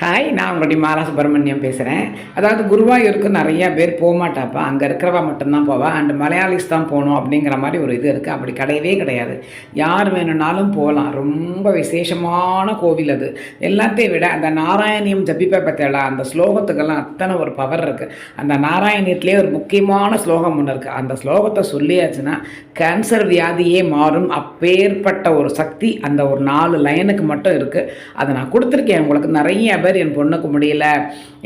Hi நான் உங்களுடைய மாலா சுப்பிரமணியம் பேசுகிறேன் அதாவது குருவாயூருக்கு நிறைய பேர் போகமாட்டாப்பா அங்கே இருக்கிறவா மட்டும்தான் போவா. அண்டு மலையாளிஸ் தான் போகணும் அப்படிங்கிற மாதிரி ஒரு இது இருக்குது அப்படி கிடையவே கிடையாது. யார் வேணும்னாலும் போகலாம். ரொம்ப விசேஷமான கோவில் அது. எல்லாத்தையும் விட அந்த நாராயணியம் ஜபிப்பை பற்றியலா அந்த ஸ்லோகத்துக்கெல்லாம் அத்தனை ஒரு பவர் இருக்குது அந்த நாராயணியத்திலே ஒரு முக்கியமான ஸ்லோகம் ஒன்று இருக்குது அந்த ஸ்லோகத்தை சொல்லியாச்சுன்னா கேன்சர் வியாதியே மாறும். அப்பேற்பட்ட ஒரு சக்தி அந்த ஒரு நாலு லைனுக்கு மட்டும் இருக்குது அதை நான் கொடுத்துருக்கேன். உங்களுக்கு நிறைய பேர் என் பொண்ணுக்கு முடியல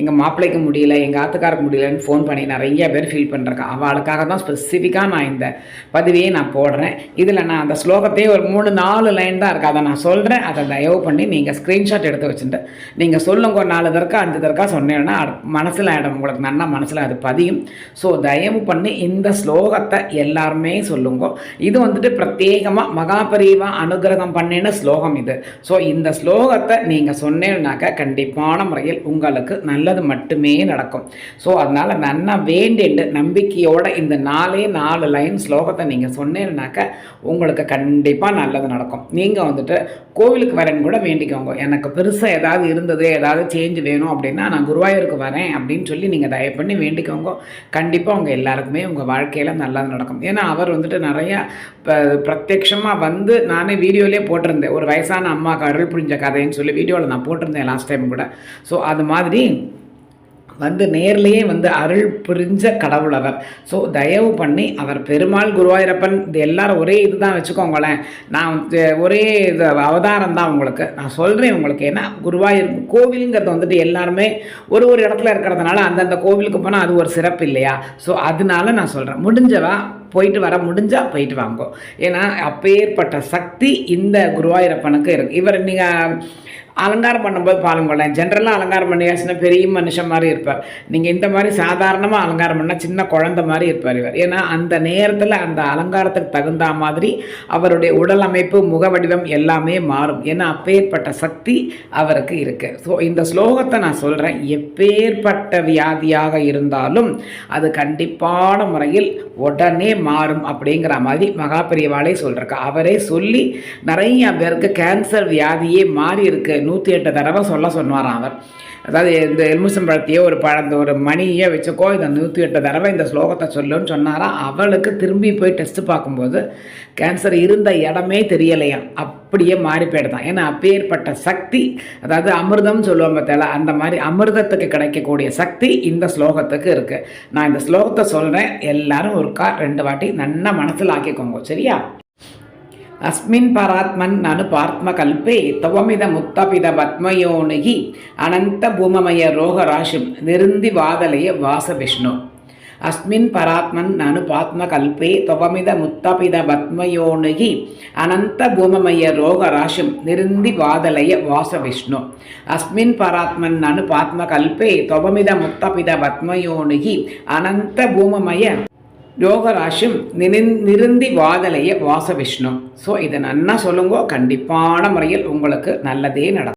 எங்கள் மாப்பிள்ளைக்கு முடியல எங்கள் ஆத்துக்காருக்கு முடியலன்னு ஃபோன் பண்ணி நிறைய பேர் ஃபீல் பண்ணுறேன் அவளுக்காக தான் ஸ்பெசிஃபிக்காக நான் இந்த பதிவையே நான் போடுறேன். இதில் நான் அந்த ஸ்லோகத்தையே ஒரு மூணு நாலு லைன் தான் இருக்குது அதை நான் சொல்கிறேன் அதை தயவு பண்ணி நீங்கள் ஸ்க்ரீன்ஷாட் எடுத்து வச்சுட்டு நீங்கள் சொல்லுங்க ஒரு நாலு தற்கா அஞ்சு தற்கா சொன்னேன்னா மனசில் ஆகிடும் உங்களுக்கு நல்லா மனசில் அது பதியும். ஸோ தயவு பண்ணி இந்த ஸ்லோகத்தை எல்லாருமே சொல்லுங்க. இது வந்துட்டு பிரத்யேகமாக மகாபரிவா அனுகிரகம் பண்ணின ஸ்லோகம் இது. ஸோ இந்த ஸ்லோகத்தை நீங்கள் சொன்னேன்னாக்கா செழிப்பான முறையில் உங்களுக்கு நல்லது மட்டுமே நடக்கும். ஸோ அதனால் நன்னா வேண்டிட்டு நம்பிக்கையோட இந்த நாலே நாலு லைன் ஸ்லோகத்தை நீங்கள் சொன்னீங்கன்னாக்க உங்களுக்கு கண்டிப்பாக நல்லது நடக்கும். நீங்கள் வந்துட்டு கோவிலுக்கு வரேன்னு கூட வேண்டிக்கோங்க. எனக்கு பெருசாக ஏதாவது இருந்தது ஏதாவது சேஞ்ச் வேணும் அப்படின்னா நான் குருவாயூருக்கு வரேன் அப்படின்னு சொல்லி நீங்கள் தயவு பண்ணி வேண்டிக்கோங்க. கண்டிப்பாக உங்கள் எல்லாருக்குமே உங்கள் வாழ்க்கையில் நல்லது நடக்கும். ஏன்னா அவர் வந்துட்டு நிறையா இப்போ பிரத்யக்ஷமாக வந்து நானே வீடியோலேயே போட்டிருந்தேன். ஒரு வயசான அம்மாவுக்கு அருள் புரிஞ்ச கதைன்னு சொல்லி வீடியோவில் நான் போட்டிருந்தேன் லாஸ்ட் டைம் கூட. ஸோ அது மாதிரி வந்து நேர்லேயே வந்து அருள் புரிஞ்ச கடவுள் அவர். ஸோ தயவு பண்ணி அவர் பெருமாள் குருவாயூரப்பன் இது எல்லாரும் ஒரே இது தான் வச்சுக்கோங்களேன். நான் ஒரே இது அவதாரம் தான் உங்களுக்கு. நான் சொல்கிறேன் உங்களுக்கு ஏன்னா குருவாயூர் கோவிலுங்கிறது வந்துட்டு எல்லாருமே ஒரு ஒரு இடத்துல இருக்கிறதுனால அந்தந்த கோவிலுக்கு போனால் அது ஒரு சிறப்பு இல்லையா? ஸோ அதனால நான் சொல்கிறேன் முடிஞ்சவா போயிட்டு வர முடிஞ்சால் போயிட்டு வாங்கோ. ஏன்னா அப்பேற்பட்ட சக்தி இந்த குருவாயூரப்பனுக்கு இருக்குது இவர் நீங்கள் அலங்காரம் பண்ணும்போது பாருங்களேன் ஜென்ரலாக அலங்காரம் பண்ணியாச்சுன்னா பெரிய மனுஷன் மாதிரி இருப்பார். நீங்கள் இந்த மாதிரி சாதாரணமாக அலங்காரம் பண்ணால் சின்ன குழந்த மாதிரி இருப்பார் இவர். ஏன்னா அந்த நேரத்தில் அந்த அலங்காரத்துக்கு தகுந்த மாதிரி அவருடைய உடல் அமைப்பு முக வடிவம் எல்லாமே மாறும். ஏன்னா அப்பேற்பட்ட சக்தி அவருக்கு இருக்குது ஸோ இந்த ஸ்லோகத்தை நான் சொல்கிறேன் எப்பேற்பட்ட வியாதியாக இருந்தாலும் அது கண்டிப்பான முறையில் உடனே மாறும் அப்படிங்கிற மாதிரி மகாபெரியவாளே சொல்கிறக்கா அவரே சொல்லி நிறைய பேருக்கு கேன்சர் வியாதியே மாறி இருக்குது நூற்றி எட்டு தடவை சொல்ல சொன்னாராம் அவர். அதாவது இந்த எலுமிச்சம்பழத்தையோ ஒரு பழந்த ஒரு மணியோ வச்சுக்கோ இந்த நூற்றி எட்டு தடவை இந்த ஸ்லோகத்தை சொல்லுன்னு சொன்னாராம் அவளுக்கு திரும்பி போய் டெஸ்ட்டு பார்க்கும்போது கேன்சர் இருந்த இடமே தெரியலையாம். அப்படியே மாறி போயிடுதான் ஏன்னா அப்பேற்பட்ட சக்தி அதாவது அமிர்தம்னு சொல்லுவோம் பார்த்தால அந்த மாதிரி அமிர்தத்துக்கு கிடைக்கக்கூடிய சக்தி இந்த ஸ்லோகத்துக்கு இருக்குது நான் இந்த ஸ்லோகத்தை சொல்கிறேன் எல்லாரும் ஒருக்கா ரெண்டு வாட்டி நல்லா மனசில் ஆக்கிக்கோங்க சரியா? அஸ்மின் பராத்மன் நனு பார்த்மகல்பே துவமித முத்தபித பத்மயோனிகி அனந்த பூமமய ரோகராசிம் நிருந்தி வாதலய வாச விஷ்ணு அஸ்மின் பராத்மன் நனு பாத்மகல்பே துவமித முத்தபித பத்மயோனிகி அனந்த பூமமய ரோகராசிம் நிருந்தி வாதலய வாச விஷ்ணு அஸ்மின் பராத்மன் நனு பாத்மகல்பே துவமித முத்தபித பத்மயோனிகி அனந்த பூமமய யோகராசியும் நினிந் நிருந்தி வாதலைய வாச விஷ்ணு ஸோ இதை நன்னா சொல்லுங்க கண்டிப்பான முறையில் உங்களுக்கு நல்லதே நடக்கும்.